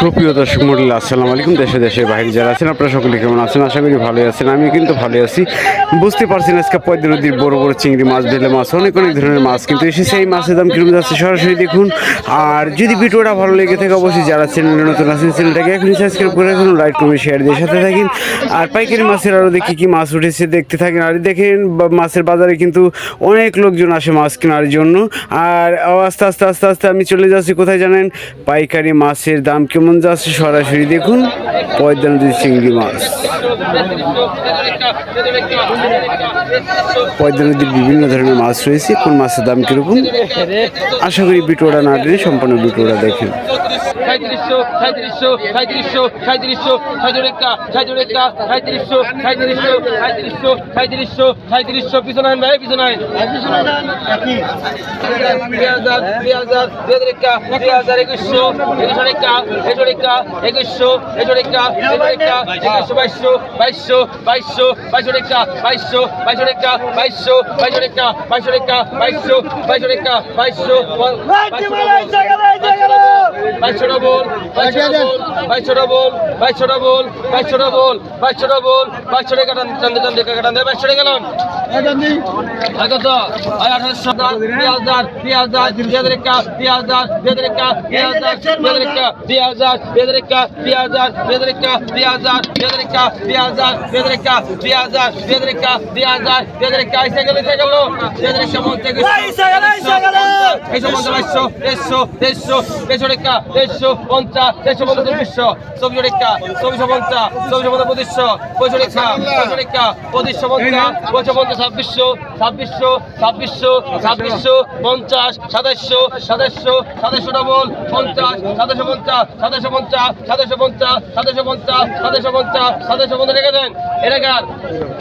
সুপ্রিয় দর্শক মন্ডলী, আসসালামু আলাইকুম। দেশে দেশে বাইরে যারা আছেন, আপনারা সকলে কেমন আছেন? আশা করি ভালোই আছেন। আমি কিন্তু ভালোই আছি। বুঝতে পারছি না আজকে পদ্ম নদীর বড় বড় চিংড়ি মাছ, ভেলে মাছ, অনেক অনেক ধরনের মাছ কিন্তু এসেছে। এই মাছের দাম কীরকম যাচ্ছে সরাসরি দেখুন। আর যদি ভিডিওটা ভালো লেগে থাকে, অবশ্যই যারা চ্যানেলে নতুন আছেন, চ্যানেলটাকে এখনই সাবস্ক্রাইব করে রাখুন, লাইক, কমেন্ট শেয়ার দিয়ে সাথে থাকেন। আর পাইকারি মাছের আরও দেখি কি মাছ উঠেছে, দেখতে থাকেন। আর দেখেন মাছের বাজারে কিন্তু অনেক লোকজন আসে মাছ কেনার জন্য। আর আস্তে আস্তে আস্তে আস্তে আমি চলে যাচ্ছি। কোথায় জানেন? পাইকারি মাছের দাম কেমন যাচ্ছে সরাসরি দেখুন নদীর চিংড়ি মাছ নদীর বিভিন্ন ধরনের মাছ রয়েছে কোন মাছের দাম কীরকম আশা করি ভিডিওটা না টেনে সম্পূর্ণ ভিডিওটা দেখেন ভাই একুশশো এজরিকা এজরিকা একুশশো এজরিকা এজরিকা একুশশো বাইশশো বাইশশো বাইশশো বাইশরিকা বাইশশো বাইশরিকা বাইশশো বাইশরিকা বাইশরিকা বাইশশো বাইশরিকা বাইশশো বাইশোটা বল বাইশোটা বল বাইশোটা বল বাইশোটা বল বাইশোটা বল বাইশোটা বল বাইশোটা কাটান চান্দে চান্দে কাটান দেয় বাইশোটা গেলাম। কত আঠারোশো হাজার একটা দুই হাজার দুই হাজার দুই হাজার একটা দুই হাজার দুই হাজার একটা দুই হাজার দুই হাজার একটা দুই হাজার দুই হাজার একটা দুই হাজার দুই হাজার একটা এসে গেল এসে গেল দুই হাজার একটা এই সম্বন্ধে বাইশশো দেড়শো দেড়শো দেড়শো টাকা দেড়শো পঞ্চাশ দেড়শো পঞ্চাশ চব্বিশশো চব্বিশ টাকা চব্বিশশো পঞ্চাশ চব্বিশশো পঞ্চাশ পঁচিশশো পঁচিশশো টাকা পঁচিশশো টাকা পঁচিশশো পঞ্চাশ পঁচিশশো পঞ্চাশ ছাব্বিশশো ছাব্বিশশো ছাব্বিশশো ছাব্বিশশো পঞ্চাশ সাতাশশো সাতাশশো সাতাশশো ডবল পঞ্চাশ সাতাশশো পঞ্চাশ সাতাশশো পঞ্চাশ সাতাশশো পঞ্চাশ সাতাশশো পঞ্চাশ সাতাশশো পঞ্চাশ সাতাশশো পঞ্চাশ রেখে দেন এলাকার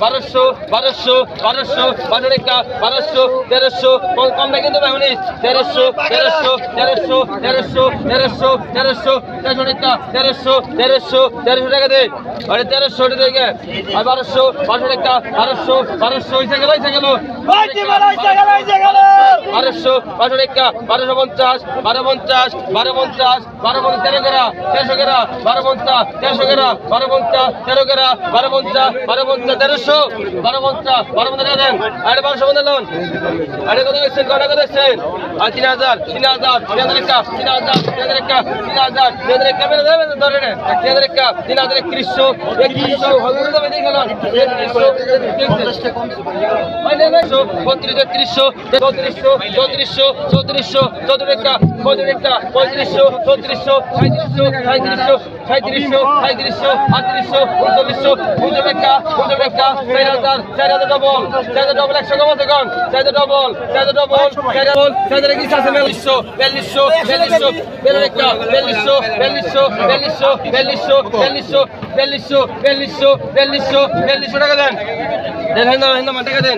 বারোশো বারোশো বারোশো বারো টাকা বারোশো তেরোশো কম কম না কিন্তু ভাই তেরোশো তেরোশো তেরোশো তেরোশো তেরোশো তেরোশো তেরোশো টাকা তেরোশো তেরোশো তেরোশো টাকা দে। আরে তেরোশো টাকা আর বারোশো বারোশো টাকা বারোশো বারোশো হয়েছে গেল হয়েছে গেল। বারোশো বারোশো টাকা বারোশো পঞ্চাশ বারো পঞ্চাশ বারো পঞ্চাশ বারো পঞ্চাশ তেরো গেরা তেরোশো গেরা বারো পঞ্চাশ তেরোশো গেরা বারো পঞ্চাশ তেরো গেরা বারো পঞ্চাশ। বারো পঞ্চাশ তেরোশো, বারো আর তিন হাজার তিন হাজার তিন হাজার একটা, তিন হাজার তিন হাজার একটা, তিন তিন হাজার একটা। মেরে দেবে ধরে হাজার একটা একত্রিশশো চৌত্রিশশো চৌত্রিশশো চৌত্রিশশো, চৌত্রিশ পঁয়ত্রিশ একটা পঁয়ত্রিশশো চৌত্রিশশো সাঁত্রিশশো সাঁত্রিশশো সাঁত্রিশশো সাঁত্রিশশো আটত্রিশশো উনচল্লিশশো উনচল্লিশ একটা উনচল্লিশ একটা চার হাজার চার হাজার ডবল চার হাজার ডবল একশো কমাতে কন চার হাজার ডবল চার দেন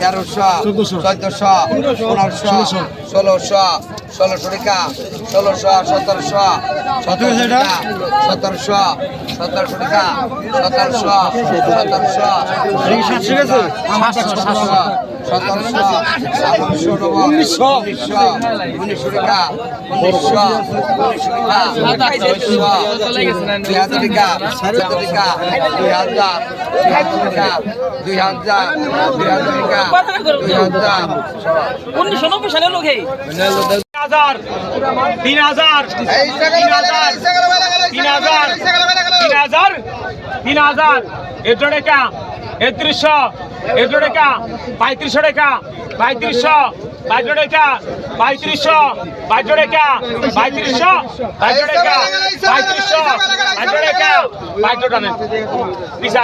তেরোশো চোদ্দশো। পনেরোশো ষোলোশো। ষোলোশো টাকা ষোলোশো সতেরোশো সতেরোশো টাকা সতেরোশো সতেরোশো টাকা সতেরোশো সতেরোশো সাতশো সতেরোশো উনিশশো উনিশশো টাকা উনিশশো উনিশশো দুই হাজার টাকা চোদ্দ টাকা দুই হাজার দুই হাজার দুই হাজার টাকা দুই হাজার উনিশশো নব্বই সালের লোক হাজার তিন হাজার তিন হাজার তিন হাজার তিন হাজার তিন হাজার একত্রিশশো এটো টাকা পঁয়ত্রিশশো টাকা পঁয়ত্রিশশো বাইশো টাকা পঁয়ত্রিশশো বাইশো টাকা পঁয়ত্রিশশো বাইশো টাকা পঁয়ত্রিশশো বাইশো টাকা বাইশো টাকা পিসা